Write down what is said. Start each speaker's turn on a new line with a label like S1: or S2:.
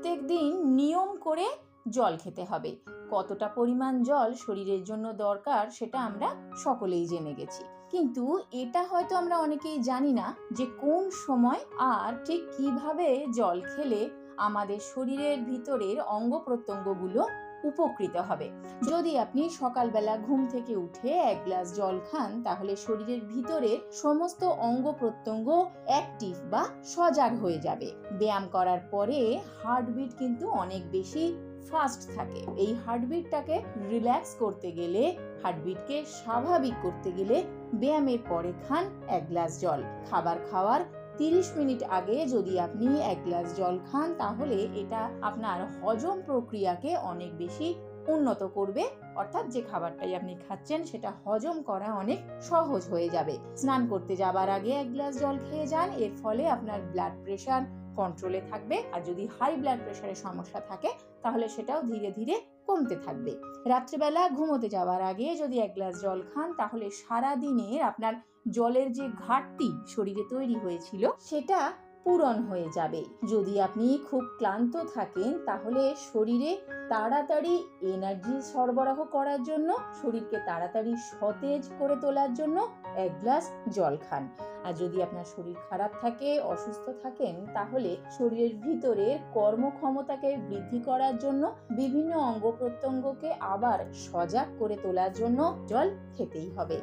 S1: প্রত্যেক দিন নিয়ম করে জল খেতে হবে। কতটা পরিমাণ জল শরীরের জন্য দরকার সেটা আমরা সকলেই জেনে গেছি। কিন্তু এটা হয়তো আমরা অনেকেই জানি না যে কোন সময় আর ঠিক কীভাবে জল খেলে আমাদের শরীরের ভিতরের অঙ্গ প্রত্যঙ্গগুলো উপকৃত হবে। যদি আপনি সকালবেলা ঘুম থেকে উঠে এক গ্লাস জল খান, তাহলে শরীরের ভিতরে সমস্ত অঙ্গ প্রত্যঙ্গ অ্যাক্টিভ বা সজাগ হয়ে যাবে। ব্যায়াম করার পরে হার্টবিট কিন্তু অনেক বেশি ফাস্ট থাকে। এই হার্টবিটটাকে রিল্যাক্স করতে গেলে হার্টবিটকে স্বাভাবিক করতে গেলে ব্যায়ামের পরে খান এক গ্লাস জল। খাবার খাওয়ার তিরিশ মিনিট আগে যদি আপনি এক গ্লাস জল খান, তাহলে এটা আপনার হজম প্রক্রিয়াকে অনেক বেশি উন্নত করবে। অর্থাৎ যে খাবারটাই আপনি খাচ্ছেন, সেটা হজম করা অনেক সহজ হয়ে যাবে। স্নান করতে যাবার আগে এক গ্লাস জল খেয়ে যান, এর ফলে আপনার ব্লাড প্রেশার কন্ট্রোলে থাকবে। আর যদি হাই ব্লাড প্রেশারের সমস্যা থাকে, তাহলে সেটাও ধীরে ধীরে কমতে থাকবে। রাত্রিবেলা ঘুমোতে যাওয়ার আগে যদি এক গ্লাস জল খান, তাহলে সারা দিনের আপনার জলের যে ঘাটতি শরীরে তৈরি হয়েছিল, সেটা পূরণ হয়ে যাবে। যদি আপনি খুব ক্লান্ত থাকেন, তাহলে শরীরে তাড়াতাড়ি এনার্জি সরবরাহ করার জন্য, শরীরকে তাড়াতাড়ি সতেজ করে তোলার জন্য এক গ্লাস জল খান। আর যদি আপনার শরীর খারাপ থাকে, অসুস্থ থাকেন, তাহলে শরীরের ভিতরের কর্মক্ষমতাকে বৃদ্ধি করার জন্য বিভিন্ন অঙ্গ প্রত্যঙ্গকে আবার সজাগ করে তোলার জন্য জল খেতেই হবে।